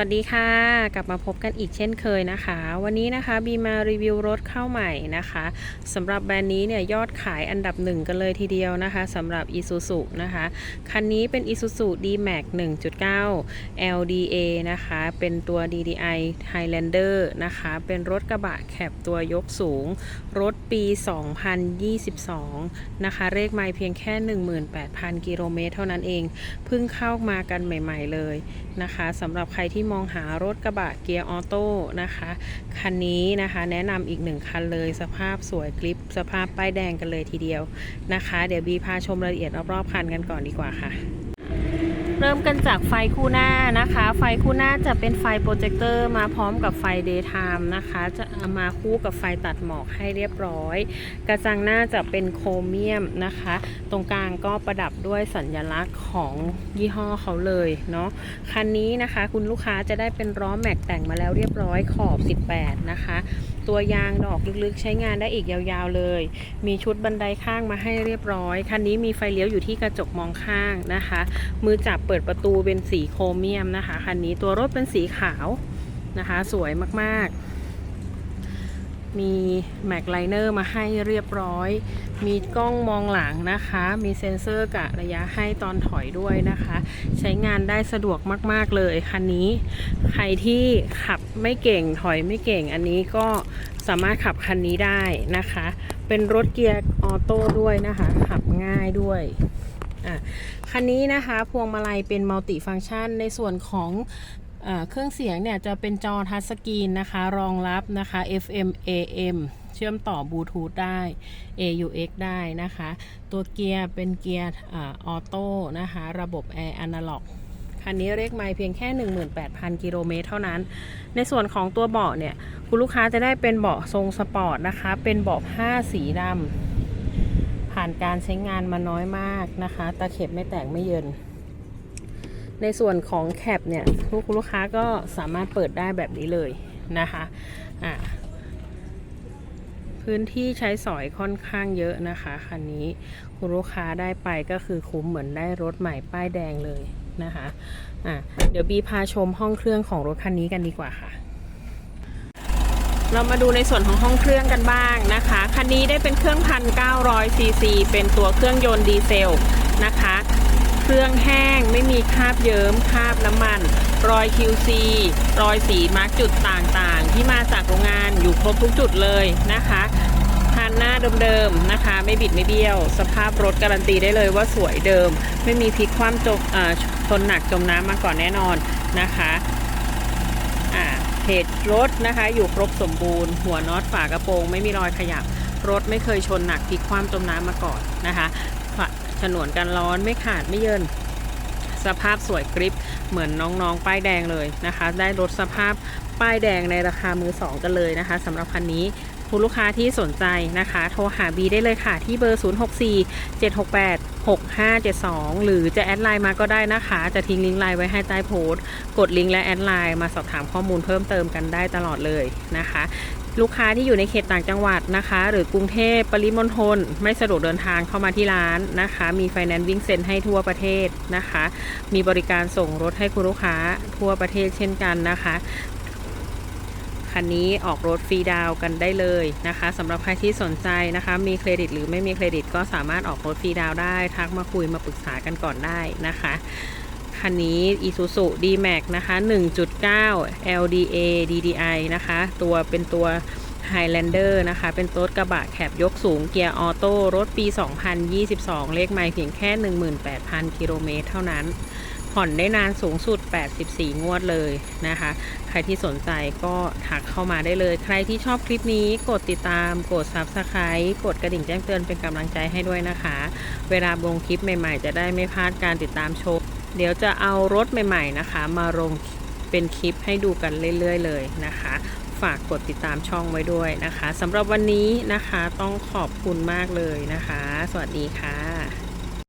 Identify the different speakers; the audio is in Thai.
Speaker 1: วัสดีค่ะ กลับมาพบกันอีกเช่นเคยนะคะ วันนี้นะคะบีมารีวิวรถเข้าใหม่นะคะสำหรับแบรนด์นี้เนี่ยยอดขายอันดับหนึ่งกันเลยทีเดียวนะคะสำหรับ Isuzu นะคะ คันนี้เป็น Isuzu D-Max 1.9 LDA นะคะ เป็นตัว DDI Highlander นะคะ เป็นรถกระบะแคบตัวยกสูง รถปี 2022 นะคะเลขไมล์เพียงแค่ 18,000 กิโลเมตรเท่านั้นเองเพิ่งเข้ามากันใหม่ ๆ เลยนะคะสำหรับใครที่มองหารถกระบะเกียร์ออโต้นะคะ คันนี้นะคะแนะนำอีกหนึ่งคันเลยสภาพสวยกริปสภาพป้ายแดงกันเลยทีเดียวนะคะ เดี๋ยวบีพาชมรายละเอียดรอบๆคันกันก่อนดีกว่าค่ะ เริ่มกันจากไฟคู่หน้านะคะ ไฟคู่หน้าจะเป็นไฟโปรเจคเตอร์มาพร้อมกับไฟ daytime นะคะ จะมาคู่กับไฟตัดหมอกให้เรียบร้อย กระจังหน้าจะเป็นโครเมียมนะคะ ตรงกลางก็ประดับด้วยสัญลักษณ์ของยี่ห้อเขาเลยเนาะคันนี้นะคะ คุณลูกค้าจะได้เป็นล้อแม็กแต่งมาแล้วเรียบร้อยขอบ 18 นะคะ ตัวยางดอกลึกๆ ใช้งานได้อีกยาวๆเลย มีชุดบันไดข้างมาให้เรียบร้อย คันนี้มีไฟเลี้ยวอยู่ที่กระจกมองข้างนะคะ มือจับเปิดประตูเป็นสีโครเมียมนะคะ คันนี้ตัวรถเป็นสีขาวนะคะ สวยมากๆ มีแม็กไลเนอร์มาให้เรียบร้อย มีกล้องมองหลังนะคะ มีเซ็นเซอร์กะระยะให้ตอนถอยด้วยนะคะ ใช้งานได้สะดวกมาก ๆ เลยคันนี้ ใครที่ขับไม่เก่งถอยไม่เก่งอันนี้ก็สามารถขับคันนี้ได้นะคะ เป็นรถเกียร์ออโต้ด้วยนะคะ ขับง่ายด้วยคันนี้นะคะพวงมาลัยเป็นมัลติฟัง c t ชันในส่วนของ เครื่องเสียงเนี่ยจะเป็นจอทัชสกรีนนะคะ รองรับนะคะ FM AM เชื่อมต่อบลูทูธได้ AUX ได้นะคะ ตัวเกียร์เป็นเกียร์ออโต้นะคะ ระบบแอร์อนาล็อกคันนี้เรียกไมล์เพียงแค่ 18,000 กิโลเมตรเท่านั้น ในส่วนของตัวเบาะเนี่ย คุณลูกค้าจะได้เป็นเบาะทรงสปอร์ตนะคะ เป็นเบาะผ้าสีดำผ่านการใช้งานมาน้อยมากนะคะ ตะเข็บไม่แตกไม่เยิน ในส่วนของแคปเนี่ยลูกคุณลูกค้าก็สามารถเปิดได้แบบนี้เลยนะคะอะพื้นที่ใช้สอยค่อนข้างเยอะนะคะคันนี้คุณลูกค้าได้ไปก็คือคุ้มเหมือนได้รถใหม่ป้ายแดงเลยนะคะอะเดี๋ยวบีพาชมห้องเครื่องของรถคันนี้กันดีกว่าค่ะ เรามาดูในส่วนของห้องเครื่องกันบ้างนะคะ คันนี้ได้เป็นเครื่องพันเก้าร้อยซีซีเป็นตัวเครื่องยนต์ดีเซลนะคะ เครื่องแห้งไม่มีคราบเยิ้มคราบน้ำมัน รอย QC รอยสีมาร์กจุดต่างๆ ที่มาจากโรงงานอยู่ครบทุกจุดเลยนะคะคันหน้าเดิมๆนะคะ ไม่บิดไม่เบี้ยว สภาพรถการันตีได้เลยว่าสวยเดิม ไม่มีพลิกคว่ำจมอ่าชนหนักจมน้ำมาก่อนแน่นอนนะคะอ่าเพจรถนะคะ อยู่ครบสมบูรณ์ หัวน็อตฝากระโปรง ไม่มีรอยขยับรถไม่เคยชนหนักพลิกคว่ำจมน้ำมาก่อนนะคะ ฉนวนกันร้อนไม่ขาดไม่เยินสภาพสวยกริปเหมือนน้องๆ ป้ายแดงเลยนะคะ ได้รถสภาพป้ายแดงในราคามือสองกันเลยนะคะสำหรับคันนี้คุณลูกค้าที่สนใจนะคะ โทรหาบีได้เลยค่ะ ที่เบอร์ 064 768 6572 หรือจะแอดไลน์มาก็ได้นะคะ จะทิ้งลิงก์ไลน์ไว้ให้ใต้โพสต์ กดลิงก์และแอดไลน์มาสอบถามข้อมูลเพิ่มเติมกันได้ตลอดเลยนะคะ ลูกค้าที่อยู่ในเขตต่างจังหวัดนะคะ หรือกรุงเทพปริมณฑลไม่สะดวกเดินทางเข้ามาที่ร้านนะคะ มีไฟแนนซ์วิ่งเซ็นให้ทั่วประเทศนะคะ มีบริการส่งรถให้คุณลูกค้าทั่วประเทศเช่นกันนะคะคันนี้ออกรถฟรีดาวกันได้เลยนะคะสำหรับใครที่สนใจนะคะ มีเครดิตหรือไม่มีเครดิตก็สามารถออกรถฟรีดาวได้ ทักมาคุยมาปรึกษากันก่อนได้นะคะ คันนี้ Isuzu D-Max นะคะ 1.9 LDA DDI นะคะ ตัวเป็นตัว Highlander นะคะ เป็นรถกระบะแคบยกสูงเกียร์ออโต้รถปี 2022 เลขไมล์เพียงแค่ 18,000 กิโลเมตรเท่านั้น ผ่อนได้นานสูงสุด 84 งวดเลยนะคะ ใครที่สนใจก็ทักเข้ามาได้เลย ใครที่ชอบคลิปนี้กดติดตาม กด Subscribe กดกระดิ่งแจ้งเตือนเป็นกำลังใจให้ด้วยนะคะ เวลาลงคลิปใหม่ๆ จะได้ไม่พลาดการติดตามชมเดี๋ยวจะเอารถใหม่ ๆนะคะ มาลงเป็นคลิปให้ดูกันเรื่อย ๆ เลยนะคะ ฝากกดติดตามช่องไว้ด้วยนะคะสำหรับวันนี้นะคะต้องขอบคุณมากเลยนะคะ สวัสดีค่ะ